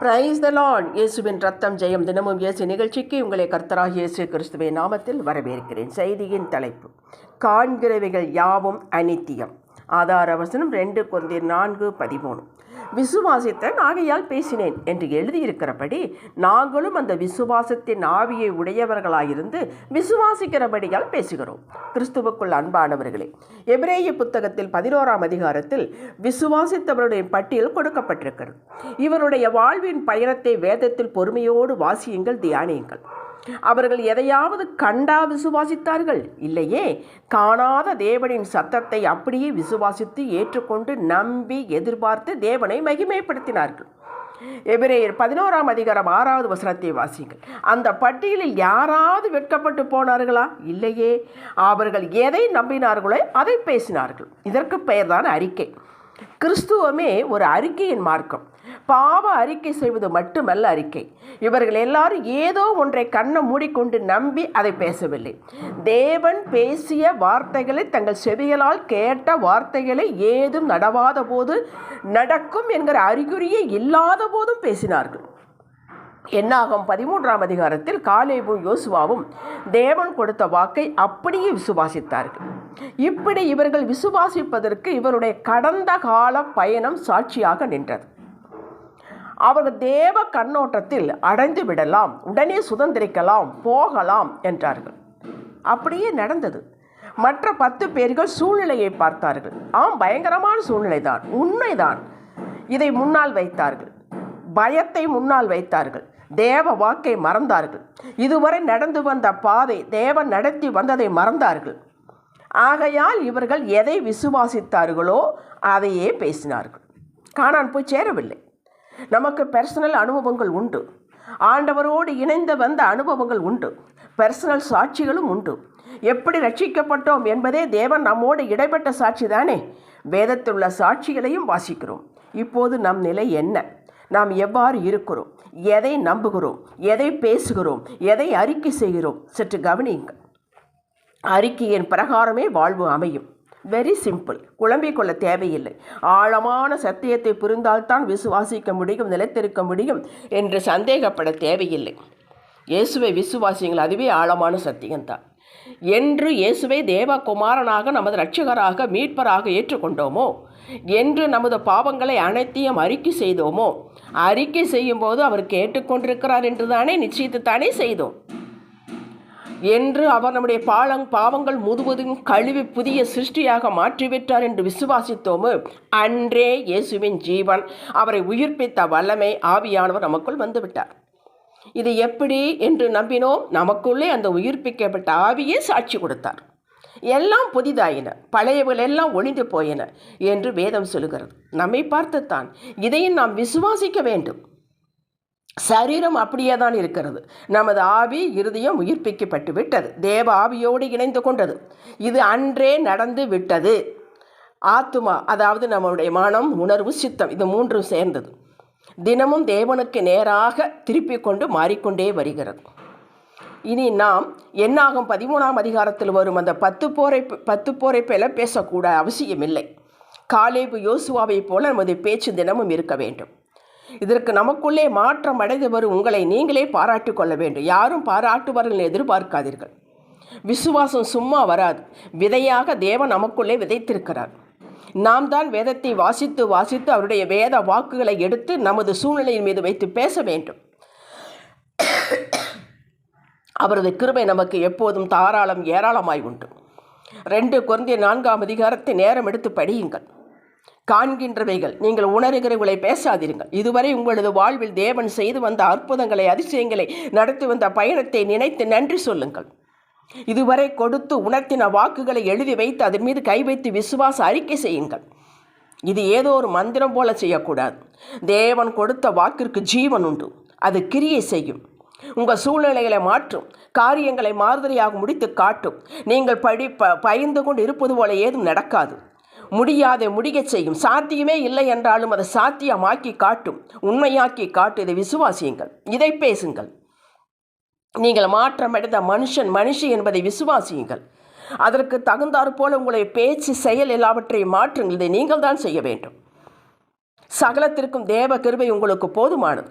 Praise the Lord இயேசுவின் ரத்தம் ஜெயம் தினமும் இயேசு நிகழ்ச்சிக்கு உங்களை கர்த்தராக இயேசு கிறிஸ்துவின் நாமத்தில் வரவேற்கிறேன். செய்தியின் தலைப்பு காண்கிறவைகள் யாவும் அனித்தியம் ஆதார வசனம் ரெண்டு கொந்திர் நான்கு பதிமூணு. விசுவாசித்தன் ஆகையால் பேசினேன் என்று எழுதியிருக்கிறபடி நாங்களும் அந்த விசுவாசத்தின் ஆவியை உடையவர்களாயிருந்து விசுவாசிக்கிறபடியால் பேசுகிறோம். கிறிஸ்துவுக்குள் அன்பானவர்களே எபிரேய புத்தகத்தில் பதினோராம் அதிகாரத்தில் விசுவாசித்தவருடைய பட்டியல் கொடுக்கப்பட்டிருக்கிறது. இவருடைய வாழ்வின் பயணத்தை வேதத்தில் பொறுமையோடு வாசியுங்கள் தியானியுங்கள். அவர்கள் எதையாவது கண்டா விசுவாசித்தார்கள்? இல்லையே. காணாத தேவனின் சத்தத்தை அப்படியே விசுவாசித்து ஏற்றுக்கொண்டு நம்பி எதிர்பார்த்து தேவனை மகிமைப்படுத்தினார்கள். எபிரேயர் பதினோராம் அதிகாரம் ஆறாவது வசனத்தை வாசிங்கள் அந்த பட்டியலில் யாராவது வெட்கப்பட்டு போனார்களா? இல்லையே. அவர்கள் எதை நம்பினார்களோ அதை பேசினார்கள். இதற்கு பெயர்தான் அறிக்கை. கிறிஸ்துவமே ஒரு அறிக்கையின் மார்க்கம். பாவ அறிக்கை செய்வது மட்டுமல்ல அறிக்கை. இவர்கள் எல்லாரும் ஏதோ ஒன்றை கண்ணை மூடிக்கொண்டு நம்பி அதை பேசவில்லை. தேவன் பேசிய வார்த்தைகளை தங்கள் செவிகளால் கேட்ட வார்த்தைகளை ஏதும் நடவாத போது நடக்கும் என்கிற அறிகுறியே இல்லாத போதும் பேசினார்கள். என்னாகும்? பதிமூன்றாம் அதிகாரத்தில் காலேபும் யோசுவாவும் தேவன் கொடுத்த வாக்கை அப்படியே விசுவாசித்தார்கள். இப்படி இவர்கள் விசுவாசிப்பதற்கு இவருடைய கடந்த கால பயணம் சாட்சியாக நின்றது. அவர்கள் தேவ கண்ணோட்டத்தில் அடைந்து விடலாம் உடனே சுதந்திரிக்கலாம் போகலாம் என்றார்கள். அப்படியே நடந்தது. மற்ற பத்து பேர்கள் சூழ்நிலையை பார்த்தார்கள். ஆம் பயங்கரமான சூழ்நிலை தான் உண்மைதான். இதை முன்னால் வைத்தார்கள். பயத்தை முன்னால் வைத்தார்கள். தேவ வாக்கை மறந்தார்கள். இதுவரை நடந்து வந்த பாதை தேவன் நடத்தி வந்ததை மறந்தார்கள். ஆகையால் இவர்கள் எதை விசுவாசித்தார்களோ அதையே பேசினார்கள். காணான் போய் சேரவில்லை. நமக்கு பர்சனல் அனுபவங்கள் உண்டு. ஆண்டவரோடு இணைந்து வந்த அனுபவங்கள் உண்டு. பர்சனல் சாட்சிகளும் உண்டு. எப்படி ரட்சிக்கப்பட்டோம் என்பதே தேவன் நம்மோடு இடைப்பட்ட சாட்சி தானே? வேதத்தில் உள்ள சாட்சிகளையும் வாசிக்கிறோம். இப்போது நம் நிலை என்ன? நாம் எவ்வாறு இருக்கிறோம்? எதை நம்புகிறோம்? எதை பேசுகிறோம்? எதை அறிக்கை செய்கிறோம்? சற்று கவனியுங்கள் அறிக்கையின் பிரகாரமே வாழ்வு அமையும். வெரி சிம்பிள் குழம்பிக் கொள்ள தேவையில்லை. ஆழமான சத்தியத்தை புரிந்தால்தான் விசுவாசிக்க முடியும் நிலைத்திருக்க முடியும் என்று சந்தேகப்பட தேவையில்லை. இயேசுவை விசுவாசிங்கள் அதுவே ஆழமான சத்தியம்தான். என்று இயேசுவை தேவகுமாரனாக நமது இரட்சகராக மீட்பராக ஏற்றுக்கொண்டோமோ? என்று நமது பாவங்களை அனைத்தையும் அறிக்கை செய்தோமோ? அறிக்கை செய்யும்போது அவர் கேட்டுக்கொண்டிருக்கிறார் என்று தானே நிச்சயித்து தானே செய்தோம். என்று அவர் நம்முடைய பாலங் பாவங்கள் முதுவதும் கழுவி புதிய சிருஷ்டியாக மாற்றிவிட்டார் என்று விசுவாசித்தோமோ? அன்றே இயேசுவின் ஜீவன் அவரை உயிர்ப்பித்த வல்லமை ஆவியானவர் நமக்குள் வந்துவிட்டார். இது எப்படி என்று நம்பினோம். நமக்குள்ளே அந்த உயிர்ப்பிக்கப்பட்ட ஆவியே சாட்சி கொடுத்தார். எல்லாம் புதிதாயின பழையவர்கள் எல்லாம் ஒளிந்து போயின என்று வேதம் சொல்லுகிறது. நம்மை பார்த்துத்தான் இதையும் நாம் விசுவாசிக்க வேண்டும். சரீரம் அப்படியே தான் இருக்கிறது. நமது ஆவி இருதயம் உயிர்ப்பிக்கப்பட்டு விட்டது. தேவ ஆவியோடு இணைந்து கொண்டது. இது அன்றே நடந்து விட்டது. ஆத்துமா அதாவது நம்முடைய மனம் உணர்வு சித்தம் இது மூன்றும் சேர்ந்தது. தினமும் தேவனுக்கு நேராக திருப்பிக் கொண்டு மாறிக்கொண்டே வருகிறது. இனி நாம் என்னாகும் பதிமூணாம் அதிகாரத்தில் வரும் அந்த பத்து போரை பத்து போரை போல பேசக்கூட அவசியமில்லை. காலேபு யோசுவாவைப் போல நமது பேச்சு தினமும் இருக்க வேண்டும். இதற்கு நமக்குள்ளே மாற்றம் அடைந்து வரும் உங்களை நீங்களே பாராட்டிக் கொள்ள வேண்டும். யாரும் பாராட்டுவார்கள் எதிர்பார்க்காதீர்கள். விசுவாசம் சும்மா வராது. விதையாக தேவன் நமக்குள்ளே விதைத்திருக்கிறார். நாம் தான் வேதத்தை வாசித்து வாசித்து அவருடைய வேத வாக்குகளை எடுத்து நமது சூழ்நிலையின் மீது வைத்து பேச வேண்டும். அவரது கிருபை நமக்கு எப்போதும் தாராளம் ஏராளமாய் உண்டு. ரெண்டு குறைந்த நான்காம் அதிகாரத்தை நேரம் எடுத்து படியுங்கள். காண்கின்றவைகள் நீங்கள் உணர்கிறவர்களை பேசாதீர்கள் இதுவரை உங்களது வாழ்வில் தேவன் செய்து வந்த அற்புதங்களை அதிசயங்களை நடத்தி வந்த பயணத்தை நினைத்து நன்றி சொல்லுங்கள். இதுவரை கொடுத்து உணர்த்தின வாக்குகளை எழுதி வைத்து அதன் மீது கை வைத்து விசுவாச அறிக்கை செய்யுங்கள். இது ஏதோ ஒரு மந்திரம் போல செய்யக்கூடாது. தேவன் கொடுத்த வாக்கிற்கு ஜீவன் உண்டு. அது கிரியை செய்யும். உங்கள் சூழ்நிலைகளை மாற்றும். காரியங்களை மாறுதலையாக முடித்து காட்டும். நீங்கள் படி ப பயந்து கொண்டு இருப்பது போல ஏதும் நடக்காது. முடியாத முடியச் செய்யும். சாத்தியமே இல்லை என்றாலும் அதை சாத்தியமாக்கி காட்டும். உண்மையாக்கி காட்டு. இதை விசுவாசியுங்கள். இதை பேசுங்கள். நீங்கள் மாற்றமடைந்த மனுஷன் மனுஷி என்பதை விசுவாசியுங்கள். அதற்கு தகுந்தாறு போல உங்களுடைய பேச்சு செயல் எல்லாவற்றையும் மாற்றுங்கள். இதை நீங்கள் தான் செய்ய வேண்டும். சகலத்திற்கும் தேவ கிருபை உங்களுக்கு போதுமானது.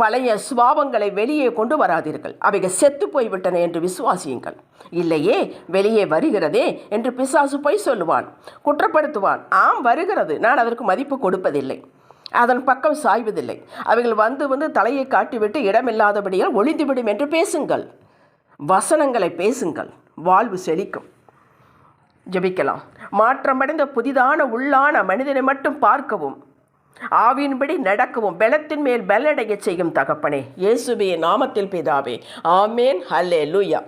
பழைய சுபாவங்களை வெளியே கொண்டு வராதீர்கள். அவைகள் செத்து போய்விட்டன என்று விசுவாசியுங்கள். இல்லையே வெளியே வருகிறதே என்று பிசாசு போய் சொல்லுவான் குற்றப்படுத்துவான். ஆம் வருகிறது. நான் அதற்கு மதிப்பு கொடுப்பதில்லை. அதன் பக்கம் சாய்வதில்லை. அவைகள் வந்து வந்து தலையை காட்டிவிட்டு இடமில்லாதபடியால் ஒளிந்துவிடும் என்று பேசுங்கள். வசனங்களை பேசுங்கள். வாழ்வு செழிக்கும். ஜெபிக்கலாம். மாற்றமடைந்த புதிதான உள்ளான மனிதனை மட்டும் பார்க்கவும். ஆவியின்படி நடக்கவும். பலத்தின் மேல் பலடைய செய்யும் தகப்பனே. இயேசுவே நாமத்தில் பிதாவே. ஆமேன். ஹல்லே லூயா